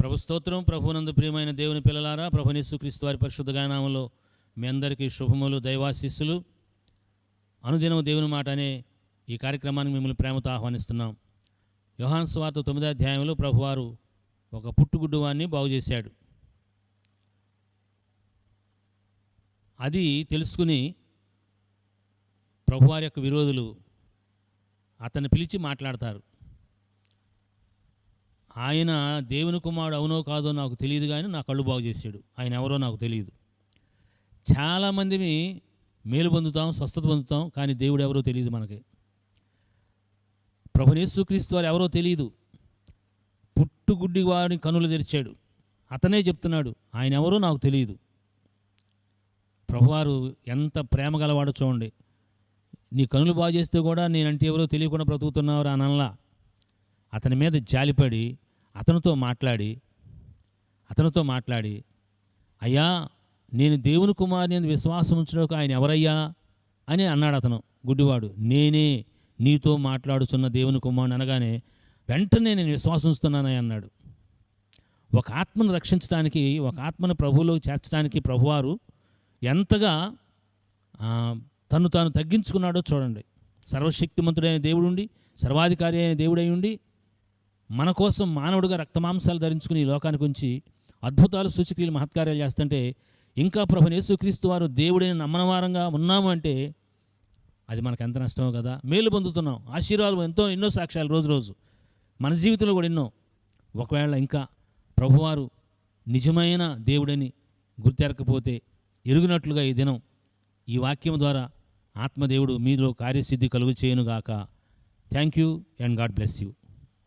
ప్రభు స్తోత్రం ప్రభునందు ప్రియమైన దేవుని పిల్లలారా ప్రభు యేసుక్రీస్తు వారి పరిశుద్ధ గానామంలో మీ అందరికీ శుభములు దైవాశిస్సులు. అనుదినం దేవుని మాట అనే ఈ కార్యక్రమానికి మిమ్మల్ని ప్రేమతో ఆహ్వానిస్తున్నాం. యోహాన్ స్వార్త తొమ్మిదో అధ్యాయంలో ప్రభువారు ఒక పుట్టుగుడ్డు వాడిని బాగు చేశాడు. అది తెలుసుకుని ప్రభువారి యొక్క విరోధులు అతన్ని పిలిచి మాట్లాడతారు. ఆయన దేవుని కుమారుడు అవునో కాదో నాకు తెలియదు కానీ నా కళ్ళు బాగు చేశాడు. ఆయన ఎవరో నాకు తెలియదు. చాలామందిని మేలు పొందుతాం స్వస్థత పొందుతాం కానీ దేవుడు ఎవరో తెలియదు మనకి. ప్రభు యేసుక్రీస్తు వారు ఎవరో తెలియదు. పుట్టుగుడ్డి వారిని కనులు తెరిచాడు. అతనే చెప్తున్నాడు ఆయన ఎవరో నాకు తెలియదు. ప్రభువారు ఎంత ప్రేమ గలవాడో చూడండి. నీ కనులు బాగు చేస్తే కూడా నేనంటే ఎవరో తెలియకుండా బ్రతుకుతున్నావు అనల్లా అతని మీద జాలిపడి అతనితో మాట్లాడి అతనితో మాట్లాడి అయ్యా నేను దేవుని కుమారుని అని విశ్వాసం ఉంచడానికి ఆయన ఎవరయ్యా? అని అన్నాడు అతను గుడ్డివాడు. నేనే నీతో మాట్లాడుతున్న దేవుని కుమారుని అనగానే వెంటనే నేను విశ్వాసం ఉంచుతున్నానని అన్నాడు. ఒక ఆత్మను రక్షించడానికి ఒక ఆత్మను ప్రభువులోకి చేర్చడానికి ప్రభువారు ఎంతగా తను తాను తగ్గించుకున్నాడో చూడండి. సర్వశక్తిమంతుడైన దేవుడుండి సర్వాధికారి అయిన దేవుడై ఉండి మన కోసం మానవుడిగా రక్తమాంసాలు ధరించుకుని ఈ లోకానికి ఉంచి అద్భుతాలు సూచక్రియలు మహత్కార్యాలు చేస్తుంటే ఇంకా ప్రభు యేసుక్రీస్తు వారు దేవుడిని నమ్మనవారంగా ఉన్నాము అంటే అది మనకు ఎంత నష్టమో కదా. మేలు పొందుతున్నాం. ఆశీర్వాదాలు ఎంతో ఎన్నో సాక్ష్యాలు రోజు రోజు. మన జీవితంలో కూడా ఎన్నో. ఒకవేళ ఇంకా ప్రభువారు నిజమైన దేవుడని గుర్తెరకపోతే ఎరుగునట్లుగా ఈ దినం ఈ వాక్యం ద్వారా ఆత్మదేవుడు మీలో కార్యసిద్ధి కలుగు చేయనుగాక thank you and God bless you